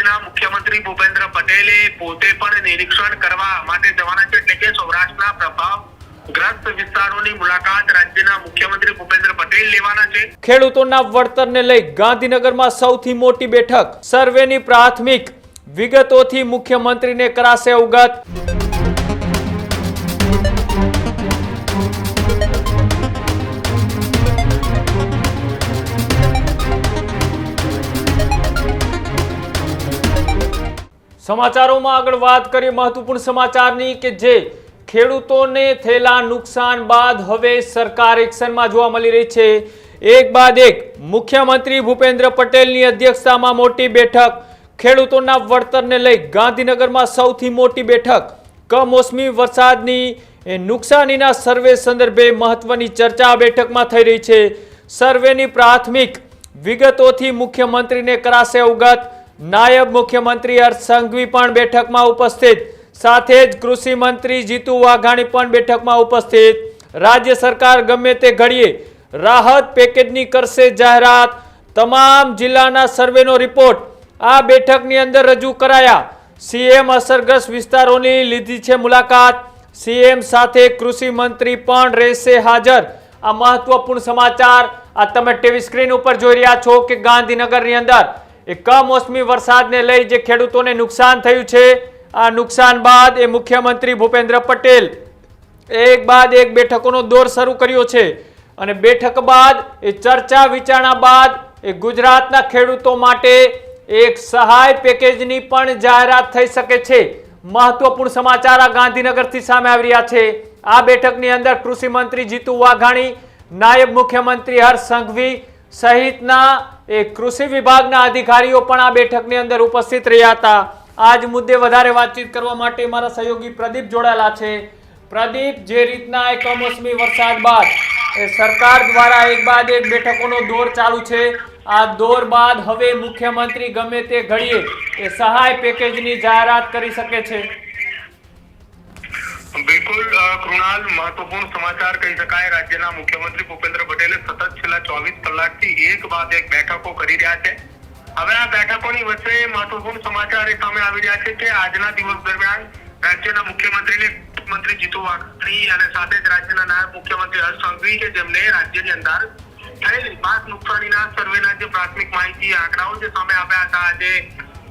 રાજ્યના મુખ્યમંત્રી ભૂપેન્દ્ર પટેલે પોતે પણ નિરીક્ષણ કરવા માટે જવાના છે એટલે કે સૌરાષ્ટ્રના પ્રભાવગ્રસ્ત વિસ્તારોની મુલાકાત રાજ્યના મુખ્યમંત્રી ભૂપેન્દ્ર પટેલ લેવાના છે. ખેડૂતોના વળતરને લઈ ગાંધીનગરમાં સૌથી મોટી બેઠક. સર્વેની પ્રાથમિક વિગતોથી મુખ્યમંત્રીને કરાશે અવગત. સમાચારોમાં આગળ વાત કરીએ મહત્વપૂર્ણ સમાચારની કે જે ખેડૂતોને થયેલા નુકસાન બાદ હવે સરકાર એક્શનમાં જોવા મળી રહી છે. એક બાદ એક, મુખ્યમંત્રી ભૂપેન્દ્ર પટેલની અધ્યક્ષતામાં મોટી બેઠક. ખેડૂતોના વળતરને લઈ ગાંધીનગરમાં સૌથી મોટી બેઠક. કમોસમી વરસાદની નુકસાનીના સર્વે સંદર્ભે મહત્વની ચર્ચા બેઠકમાં થઈ રહી છે. સર્વેની પ્રાથમિક વિગતોથી મુખ્યમંત્રીને કરાશે અવગત. નાયબ મુખ્યમંત્રી હર્ષ સંઘવી પણ બેઠકમાં ઉપસ્થિત, સાથે જ કૃષિ મંત્રી જીતુ વાઘાણી પણ બેઠકમાં ઉપસ્થિત. રાજ્ય સરકાર ગમે તે ઘડીએ રાહત પેકેજની કરશે જાહેરાત. તમામ જિલ્લાના સર્વેનો રિપોર્ટ આ બેઠકની અંદર રજૂ કરાયા. સીએમ અસરગ્રસ્ત વિસ્તારોની લીધી છે મુલાકાત. સીએમ સાથે કૃષિ મંત્રી પણ રહેશે હાજર. આ મહત્વપૂર્ણ સમાચાર આ તમે ટીવી સ્ક્રીન ઉપર જોઈ રહ્યા છો કે ગાંધીનગરની અંદર એ કમોસમી વરસાદને લઈ જે ખેડૂતોને નુકસાન થયું છે, આ નુકસાન બાદ એ મુખ્યમંત્રી ભૂપેન્દ્ર પટેલ એક બાદ એક બેઠકોનો દોર શરૂ કર્યો છે અને બેઠક બાદ એ ચર્ચા વિચારણા બાદ એ ગુજરાતના ખેડૂતો માટે એક સહાય પેકેજની પણ જાહેરાત થઈ શકે છે. મહત્વપૂર્ણ સમાચાર આ ગાંધીનગરથી સામે આવી રહ્યા છે. આ બેઠકની અંદર કૃષિ મંત્રી જીતુ વાઘાણી, નાયબ મુખ્યમંત્રી હર્ષ સંઘવી સહિતના એ કૃષિ વિભાગના અધિકારીઓ પણ આ બેઠકની અંદર ઉપસ્થિત રહ્યા હતા. આજ મુદ્દે વધારે વાતચીત કરવા માટે મારા સહયોગી પ્રદીપ જોડાયેલા છે. પ્રદીપ, જે રીતના એ કમોસમી વરસાદ બાદ એ સરકાર દ્વારા એક બાદ એક બેઠકોનો દોર ચાલુ છે, આ દોર બાદ હવે મુખ્યમંત્રી ગમે તે ઘડીએ એ સહાય પેકેજની જાહેરાત કરી શકે છે. કૃણાલ, મહત્વપૂર્ણ સમાચાર કહી શકાય. રાજ્યના મુખ્યમંત્રી ભૂપેન્દ્ર પટેલે સતત છેલ્લા ચોવીસ કલાકથી એક બાદ એક બેઠકો કરી રહ્યા છે. હવે આ બેઠકોની વચ્ચે મહત્વપૂર્ણ સમાચાર એ સામે આવી રહ્યા છે કે આજના દિવસ દરમિયાન રાજ્યના મુખ્યમંત્રીને મંત્રી જીતુ વાઘાણી અને સાથે જ રાજ્યના નાયબ મુખ્યમંત્રી હર્ષ સંઘવી કે જેમને રાજ્યની અંદર થયેલી પાક નુકસાનીના સર્વેના જે પ્રાથમિક માહિતી આંકડાઓ જે સામે આવ્યા હતા, આજે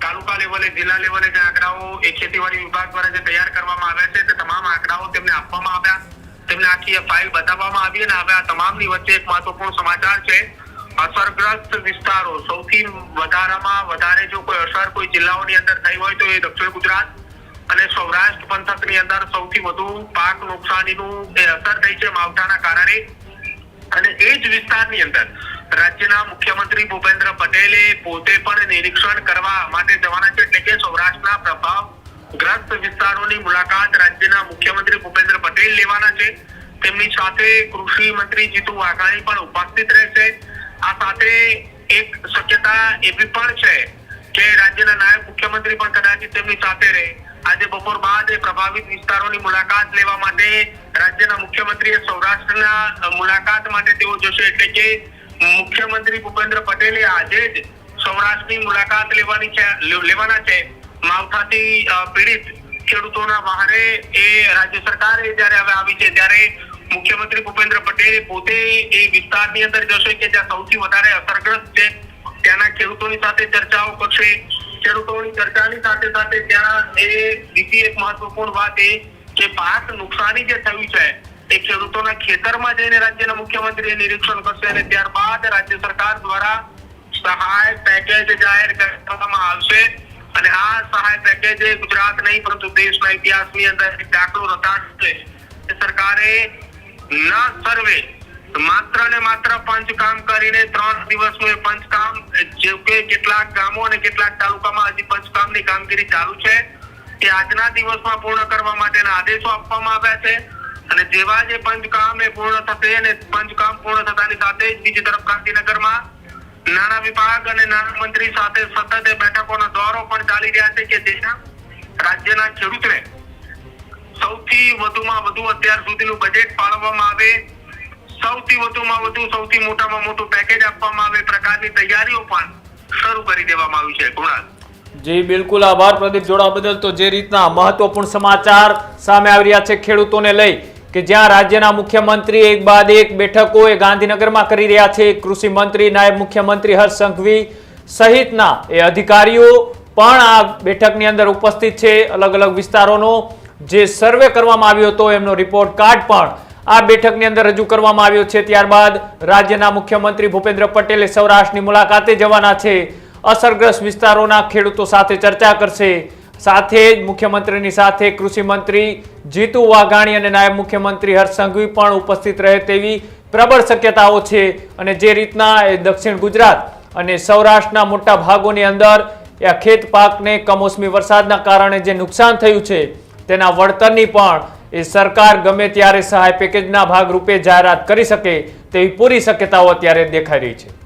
તાલુકા લેવલે, જિલ્લા લેવલે જે આંકડાઓ એ ખેતીવાડી વિભાગ દ્વારા જે તૈયાર કરવામાં આવ્યા છે, તે તમામ આંકડાઓ તેમને આપવામાં આવ્યા. તેમને આખી ફાઇલ બતાવવામાં આવી અને હવે આ તમામની વચ્ચે એક મહત્વપૂર્ણ સમાચાર છે. અસરગ્રસ્ત વિસ્તારો, સૌથી વધારામાં વધારે જો કોઈ અસર કોઈ જિલ્લાઓની અંદર થઈ હોય તો એ દક્ષિણ ગુજરાત અને સૌરાષ્ટ્ર પંથકની અંદર સૌથી વધુ પાક નુકસાનીનું અસર થઈ છે માવઠાના કારણે. અને એ જ વિસ્તારની અંદર રાજ્યના મુખ્યમંત્રી ભૂપેન્દ્ર પટેલે પોતે પણ નિરીક્ષણ કરવા માટે જવાના છે એટલે કે સૌરાષ્ટ્રના પ્રભાવ ગ્રસ્ત વિસ્તારોની મુલાકાત રાજ્યના મુખ્યમંત્રી ભૂપેન્દ્ર પટેલ લેવાના છે. તેમની સાથે કૃષિ મંત્રી જીતુ વાઘાણી પણ ઉપસ્થિત રહેશે. આ સાથે એક શક્યતા એવી પણ છે કે રાજ્યના નાયબ મુખ્યમંત્રી પણ કદાચ તેમની સાથે રહે. આજે બપોર બાદ પ્રભાવિત વિસ્તારોની મુલાકાત લેવા માટે રાજ્યના મુખ્યમંત્રીએ સૌરાષ્ટ્રના મુલાકાત માટે તેઓ જશે એટલે કે મુખ્યમંત્રી ભૂપેન્દ્ર પટેલે આજે જ સૌરાષ્ટ્રની મુલાકાત લેવાની છે લેવાના છે. માવઠાથી પીડિત ખેડૂતોના વહારે એ રાજ્ય સરકારે જ્યારે હવે આવી છે, ત્યારે મુખ્યમંત્રી ભૂપેન્દ્ર પટેલ પોતે એ વિસ્તારની અંદર જશે કે જ્યાં સૌથી વધારે અસરગ્રસ્ત છે. ત્યાંના ખેડૂતોની સાથે ચર્ચાઓ કરશે. ખેડૂતોની ચર્ચાની સાથે સાથે ત્યાં એ બીજી એક મહત્વપૂર્ણ વાત એ કે પાક નુકસાની જે થયું છે એ ખેડૂતોના ખેતરમાં જઈને રાજ્યના મુખ્યમંત્રી નિરીક્ષણ કરશે અને ત્યારબાદ રાજ્ય સરકાર દ્વારા સહાય પેકેજ જાહેર કરવામાં આવશે. અને આ સહાય પેકેજ ગુજરાત નહીં, પરંતુ દેશના ઇતિહાસની અંદર દાખલો રચાશે. સરકારે ન સર્વે, માત્ર ને માત્ર પંચકામ કરીને ત્રણ દિવસનું એ પંચકામ, જે કે કેટલાક ગામો અને કેટલાક તાલુકામાં હજી પંચકામની કામગીરી ચાલુ છે. તે આજના દિવસમાં પૂર્ણ કરવા માટેના આદેશો આપવામાં આવ્યા છે. અને જેવા જે પંચકામ એ પૂર્ણ થશે અને પંચકામ પૂર્ણ થતાની સાથે જ બીજી તરફ ગાંધીનગરમાં નાણાં વિભાગ અને નાણાં મંત્રી સાથે સતત એ બેઠકોનો દોરો પણ ચાલી રહ્યા છે કે જેના રાજ્યના ખેડૂતને સૌથી વધુમાં વધુ અત્યાર સુધીનું બજેટ ફાળવવામાં આવે, સૌથી વધુમાં વધુ, સૌથી મોટામાં મોટું પેકેજ આપવામાં આવે, પ્રકારની તૈયારીઓ પણ શરૂ કરી દેવામાં આવી છે. કુણાલ. જી, બિલકુલ. આભાર પ્રદીપ જોડા બદલ. તો જે રીતના મહત્વપૂર્ણ સમાચાર સામે આવી રહ્યા છે ખેડૂતોને લઈ કે જ્યાં રાજ્યના મુખ્યમંત્રી એક બાદ એક બેઠકો એ ગાંધીનગરમાં કરી રહ્યા છે. કૃષિ મંત્રી, નાયબ મુખ્યમંત્રી હર્ષ સંઘવી સહિતના એ અધિકારીઓ પણ આ બેઠકની અંદર ઉપસ્થિત છે. અલગ અલગ વિસ્તારોનો જે સર્વે કરવામાં આવ્યો હતો, એમનો રિપોર્ટ કાર્ડ પણ આ બેઠકની અંદર રજૂ કરવામાં આવ્યો છે. ત્યારબાદ રાજ્યના મુખ્યમંત્રી ભૂપેન્દ્ર પટેલે સૌરાષ્ટ્રની મુલાકાતે જવાના છે. અસરગ્રસ્ત વિસ્તારોના ખેડૂતો સાથે ચર્ચા કરશે. સાથે જ મુખ્યમંત્રીની સાથે કૃષિ મંત્રી જીતુ વાઘાણી અને નાયબ મુખ્યમંત્રી હર્ષ પણ ઉપસ્થિત રહે તેવી પ્રબળ શક્યતાઓ છે અને જે રીતના દક્ષિણ ગુજરાત અને સૌરાષ્ટ્રના મોટા ભાગોની અંદર આ ખેત પાકને કમોસમી વરસાદના કારણે જે નુકસાન થયું છે, તેના વળતરની પણ એ સરકાર ગમે ત્યારે સહાય પેકેજના ભાગરૂપે જાહેરાત કરી શકે તેવી પૂરી શક્યતાઓ અત્યારે દેખાઈ રહી છે.